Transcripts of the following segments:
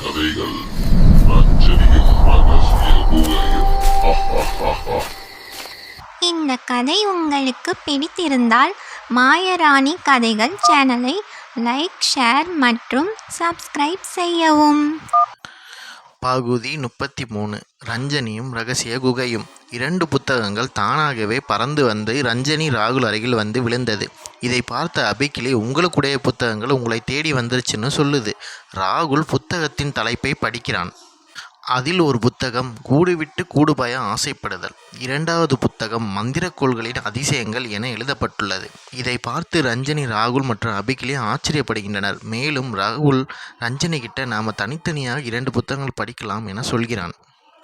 கதைகள் இந்த கதை உங்களுக்கு பிடித்திருந்தால் மாயராணி கதைகள் சேனலை லைக் ஷேர் மற்றும் சப்ஸ்கிரைப் செய்யவும். பகுதி முப்பத்தி மூணு. ரஞ்சனியும் ரகசிய குகையும். இரண்டு புத்தகங்கள் தானாகவே பறந்து வந்து ரஞ்சனி ராகுல் அருகில் வந்து விழுந்தது. இதை பார்த்த அபிக்கிளி உங்களுக்குடைய புத்தகங்கள் உங்களை தேடி வந்துருச்சுன்னு சொல்லுது. ராகுல் புத்தகத்தின் தலைப்பை படிக்கிறான். அதில் ஒரு புத்தகம் கூடுவிட்டு கூடுபய ஆசைப்படுதல் இரண்டாவது புத்தகம் மந்திரக்கோள்களின் அதிசயங்கள் என எழுதப்பட்டுள்ளது. இதை பார்த்து ரஞ்சனி ராகுல் மற்றும் அபிகிலி ஆச்சரியப்படுகின்றனர். மேலும் ராகுல் ரஞ்சனி கிட்ட நாம் தனித்தனியாக இரண்டு புத்தகங்கள் படிக்கலாம் என சொல்கிறான்.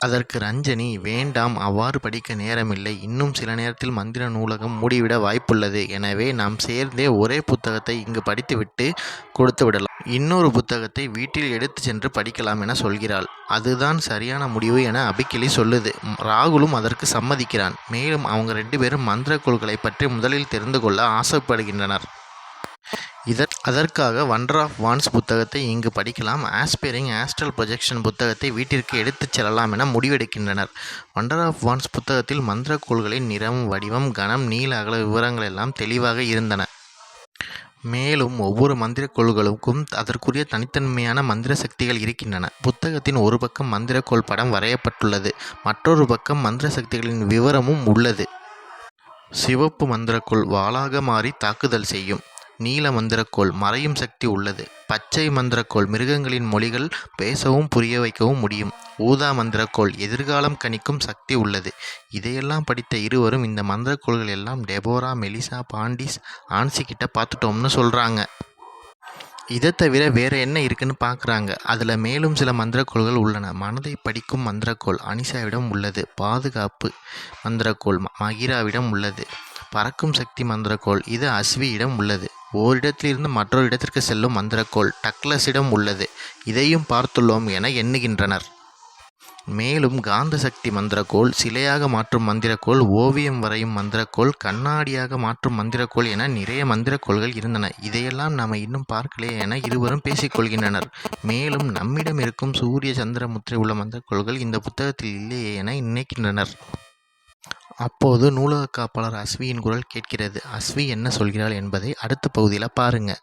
அதற்கு ரஞ்சனி வேண்டாம் அவ்வாறு படிக்க நேரமில்லை. இன்னும் சில நேரத்தில் மந்திர நூலகம் மூடிவிட வாய்ப்புள்ளது. எனவே நாம் சேர்ந்தே ஒரே புத்தகத்தை இங்கு படித்துவிட்டு கொடுத்து விடலாம். இன்னொரு புத்தகத்தை வீட்டில் எடுத்து சென்று படிக்கலாம் என சொல்கிறாள். அதுதான் சரியான முடிவு என அபிக்கிளி சொல்லுது. ராகுலும் அதற்கு சம்மதிக்கிறான். மேலும் அவங்க ரெண்டு பேரும் மந்திரக்கோள்களை பற்றி முதலில் தெரிந்து கொள்ள ஆசைப்படுகின்றனர். இதற் அதற்காக வண்டர் ஆஃப் வான்ஸ் புத்தகத்தை இங்கு படிக்கலாம். ஆஸ்பைரிங் ஆஸ்ட்ரல் ப்ரொஜெக்ஷன் புத்தகத்தை வீட்டிற்கு எடுத்துச் செல்லலாம் என முடிவெடுக்கின்றனர். வண்டர் ஆஃப் வான்ஸ் புத்தகத்தில் மந்திரக்கோள்களின் நிறம் வடிவம் கனம் நீள அகல விவரங்கள் எல்லாம் தெளிவாக இருந்தன. மேலும் ஒவ்வொரு மந்திரக்கோள்களுக்கும் அதற்குரிய தனித்தன்மையான மந்திர சக்திகள் இருக்கின்றன. புத்தகத்தின் ஒரு பக்கம் மந்திரக்கோள் படம் வரையப்பட்டுள்ளது. மற்றொரு பக்கம் மந்திர சக்திகளின் விவரமும் உள்ளது. சிவப்பு மந்திரக்கோள் வாளாக மாறி தாக்குதல் செய்யும். நீல மந்திரக்கோள் மறையும் சக்தி உள்ளது. பச்சை மந்திரக்கோள் மிருகங்களின் மொழிகள் பேசவும் புரிய வைக்கவும் முடியும். ஊதா மந்திரக்கோள் எதிர்காலம் கணிக்கும் சக்தி உள்ளது. இதையெல்லாம் படித்த இருவரும் இந்த மந்திரக்கோள்கள் எல்லாம் டெபோரா மெலிசா பாண்டிஸ் ஆன்சி கிட்ட பார்த்துட்டோம்னு சொல்கிறாங்க இதை தவிர வேற என்ன இருக்குன்னு பார்க்குறாங்க அதில் மேலும் சில மந்திரக்கோள்கள் உள்ளன. மனதை படிக்கும் மந்திரக்கோள் அனிஷாவிடம் உள்ளது. பாதுகாப்பு மந்திரக்கோள் மகிராவிடம் உள்ளது. பறக்கும் சக்தி மந்திரக்கோள் இது அஸ்வியிடம் உள்ளது. ஓரிடத்திலிருந்து மற்றொரு இடத்திற்கு செல்லும் மந்திரக்கோள் டக்ளஸிடம் உள்ளது. இதையும் பார்த்துள்ளோம் என எண்ணுகின்றனர். மேலும் காந்த சக்தி மந்திரக்கோள் சிலையாக மாற்றும் மந்திரக்கோள் ஓவியம் வரையும் மந்திரக்கோள் கண்ணாடியாக மாற்றும் மந்திரக்கோள் என நிறைய மந்திரக்கோள்கள் இருந்தன. இதையெல்லாம் நாம் இன்னும் பார்க்கலையே என இருவரும் பேசிக்கொள்கின்றனர் மேலும் நம்மிடம் இருக்கும் சூரிய சந்திர முத்திரை உள்ள மந்திரக்கோள்கள் இந்த புத்தகத்தில் இல்லையே என நினைக்கின்றனர் அப்போது நூலக காப்பாளர் அஸ்வியின் குரல் கேட்கிறது. அஸ்வி என்ன சொல்கிறாள் என்பதை அடுத்த பகுதியில் பாருங்கள்